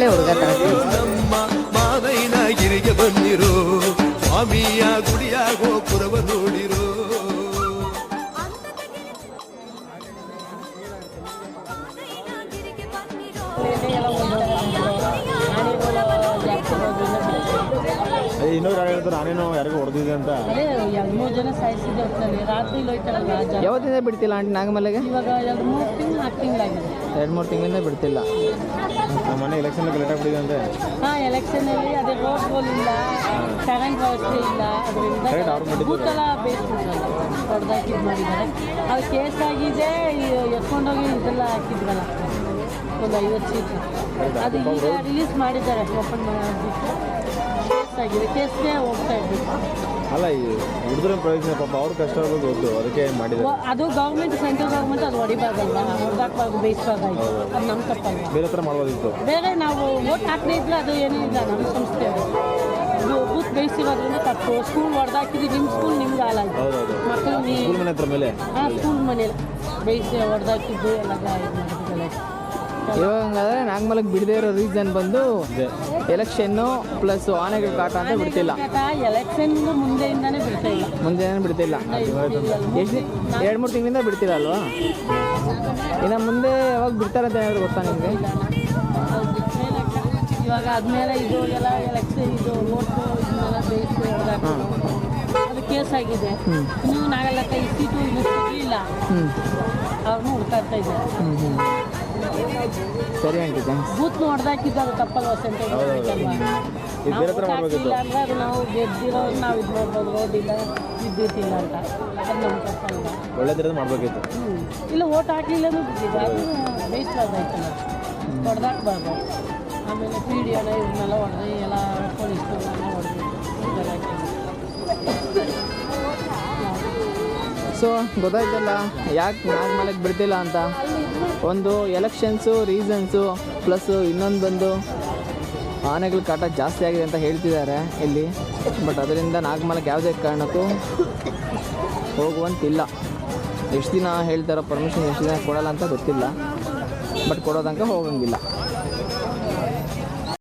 ಒಳ್ಳೆ ಹುಡುಗ ಮಾದೈನಗಿರಿಗೆ ಬಂದಿರೋ ಸ್ವಾಮಿಯ ಗುಡಿಯಾಗೋ ಪುರವ ನೋಡಿರೋ. ಇನ್ನೂರು ಯಾರು ಹೇಳ್ತಾರೆ ಯಾರಿಗೂ ಹೊಡೆದಿದೆ ಅಂತ. ಎರಡು ಮೂರು ಜನ ಸಾಯಿಸಿದೆ ರಾತ್ರಿ ಯಾವತ್ತಿಂದ ಬಿಡ್ತಿಲ್ಲ ಆಂಟಿ ನಾಗಮಲೆಗೆ ಇವಾಗ ಎರಡು ಮೂರು ತಿಂಗಳು ನಾಲ್ಕು ತಿಂಗಳಾಗಿದೆ ಎರಡು ಮೂರು ತಿಂಗಳಿಂದ ಬಿಡ್ತಿಲ್ಲ. ನಮ್ಮ ಮನೆ ಎಲೆಕ್ಷನ್ ಲೇಟ್ ಆಗ್ಬಿಟ್ಟಿದೆ ಅಂತೆ ಹಾಂ ಎಲೆಕ್ಷನಲ್ಲಿ ಅದೇ ರೋಡ್ಗಳಿಲ್ಲ ಕರೆಂಟ್ ವ್ಯವಸ್ಥೆ ಇಲ್ಲ ಅದರಿಂದ ಮಾಡಿದ್ದು. ಬೇಕು ಹೊಡೆದಾಕಿ ಇದು ಮಾಡಿದ್ದಾರೆ. ಅದು ಕೇಸ್ ಆಗಿದೆ ಎತ್ಕೊಂಡೋಗಿ ಇದೆಲ್ಲ ಹಾಕಿದ್ರಲ್ಲ ಒಂದು ಐವತ್ತು ಸೀಟ್ ಅದು ಈಗ ರಿಲೀಸ್ ಮಾಡಿದ್ದಾರೆ ಓಪನ್ ಮಾಡಿಬಿಟ್ಟು ಆಗಿದೆ. ಕೇಸ್ಗೆ ಹೋಗ್ತಾ ಇದ್ವಿ ಅಲ್ಲ ಈ ಹುಡುಗರ ಪ್ರಯೋಜನ? ಪಾಪ ಅವ್ರ ಕಷ್ಟ ಇರೋದು ಗೊತ್ತು ಅದಕ್ಕೆ ಮಾಡಿದ್ರು ಅದು ಗೌರ್ಮೆಂಟ್ ಸೆಂಟ್ರಲ್ ಗೌರ್ಮೆಂಟ್ ಅದು ಹೊಡಿಬಾರ್ದಲ್ವಾ ಹೊಡೆದಾಕ್ಬಾರ್ದು ಬೇಯಿಸ್ಬಾರ್ದಾಯ್ತು ಅದು ನಮ್ಮ ತಪ್ಪಲ್ಲ. ಬೇರೆ ಥರ ಮಾಡ್ಬೋದಿತ್ತು. ಬೇರೆ ನಾವು ಓಟ್ ಹಾಕದೇ ಇದ್ರೆ ಅದು ಏನೂ ಇಲ್ಲ ನಮ್ಮ ಸಂಸ್ಥೆ ಇದು ಬೂತ್ ಬೇಯಿಸಿರೋದ್ರಿಂದ ತಪ್ಪು. ಸ್ಕೂಲ್ ಹೊಡೆದಾಕಿದ್ದು ನಿಮ್ಮ ಸ್ಕೂಲ್ ನಿಮ್ಗೆ ಹಾಲಾಯ್ತು ಹೌದೌದು. ಮಕ್ಕಳು ಸ್ಕೂಲ್ ಮನೆ ಹತ್ರ ಮೇಲೆ. ಹಾಂ ಸ್ಕೂಲ್ ಮನೇಲಿ ಬೇಯಿಸಿ ಹೊಡೆದಾಕಿದ್ದು ಎಲ್ಲ ಇದು ಮಾಡಿದ್ದೆಲ್ಲ ಇವಾಗ ಹಂಗಾದ್ರೆ ನಾಗಮಲಕ್ಕೆ ಬಿಡದೇ ಇರೋ ರೀಸನ್ ಬಂದು ಎಲೆಕ್ಷನ್ನು ಪ್ಲಸ್ ಆನೆಗಳ ಕಾಟ ಅಂತ ಬಿಡ್ತಿಲ್ಲ. ಎಲೆಕ್ಷನ್ ಮುಂದೆಯಿಂದಾನೇ ಬಿಡ್ತಾ ಇಲ್ಲ. ಮುಂದೆ ಏನು ಬಿಡ್ತಿಲ್ಲ. ಎಷ್ಟು ಎರಡು ಮೂರು ತಿಂಗಳಿಂದ ಬಿಡ್ತಿಲ್ಲ ಅಲ್ವಾ? ಇನ್ನು ಮುಂದೆ ಯಾವಾಗ ಬಿಡ್ತಾರೆ ಅಂತ ಏನಾದ್ರು ಗೊತ್ತಾ ನಿಮಗೆ? ಇವಾಗ ಆದ್ಮೇಲೆ ಇದು ಎಲ್ಲ ಎಲೆಕ್ಷನ್ ಇದು ಓಟು ಇದನ್ನೆಲ್ಲ ಬೇಯಿಸಿ ಅದು ಕೇಸ್ ಆಗಿದೆ. ನೀವು ಈ ಸೀಟು ಇನ್ನೂ ಸಿಗಲಿಲ್ಲ. ಅವ್ರನ್ನೂ ಹುಡ್ಕಾಡ್ತಾ ಇದ್ದಾರೆ. ಸರಿ ಆಂಟಿ ಥ್ಯಾಂಕ್ಸ್ ಬೂತ್ ಹೊಡೆದಾಕಿದ್ದು ಅದು ತಪ್ಪಲ್ವ ಇದು ಬೇರೆ vote ಮಾಡ್ಬೇಕಿತ್ತು ಅಂದ್ರೆ ಅದು ನಾವು ಗೆದ್ದಿರೋ ನಾವು ಇದು ಮಾಡ್ಬೋದು ರೋಡ್ ಇಲ್ಲ ವಿದ್ಯುತ್ ಇಲ್ಲ ಅಂತ. ಅದು ನಮ್ಮ ಮಾಡ್ಬೇಕಿತ್ತು. ಹ್ಞೂ ಇಲ್ಲ ಓಟ್ ಹಾಕ್ಲಿಲ್ಲ ಬಿಟ್ಟಿದ್ದು ಅದು ಹೊಡೆದಾಕ್ಬಾರ್ದು. ಆಮೇಲೆ ಪಿ ಡಿ ಅಣ್ಣ ಇವ್ರನ್ನೆಲ್ಲ ಹೊಡೆದು ಎಲ್ಲ ಹೊಡೆದು ಇದೆಲ್ಲ ಸೊ ಗೊತ್ತಾಯ್ತಲ್ಲ ಯಾಕೆ ನಾಗಮಲೆಗೆ ಬಿಡ್ತಿಲ್ಲ ಅಂತ? ಒಂದು ಎಲೆಕ್ಷನ್ಸು ರೀಸನ್ಸು ಪ್ಲಸ್ ಇನ್ನೊಂದು ಬಂದು ಆನೆಗಳ ಕಾಟ ಜಾಸ್ತಿ ಆಗಿದೆ ಅಂತ ಹೇಳ್ತಿದ್ದಾರೆ ಇಲ್ಲಿ. ಬಟ್ ಅದರಿಂದ ನಾಗಮಲಕ್ಕೆ ಯಾವುದೇ ಕಾರಣಕ್ಕೂ ಹೋಗುವಂತಿಲ್ಲ. ಎಷ್ಟು ದಿನ ಹೇಳ್ತಾರೋ ಪರ್ಮಿಷನ್ ಎಷ್ಟು ದಿನ ಕೊಡಲ್ಲ ಅಂತ ಗೊತ್ತಿಲ್ಲ. ಬಟ್ ಕೊಡೋ ತನಕ ಹೋಗಂಗಿಲ್ಲ.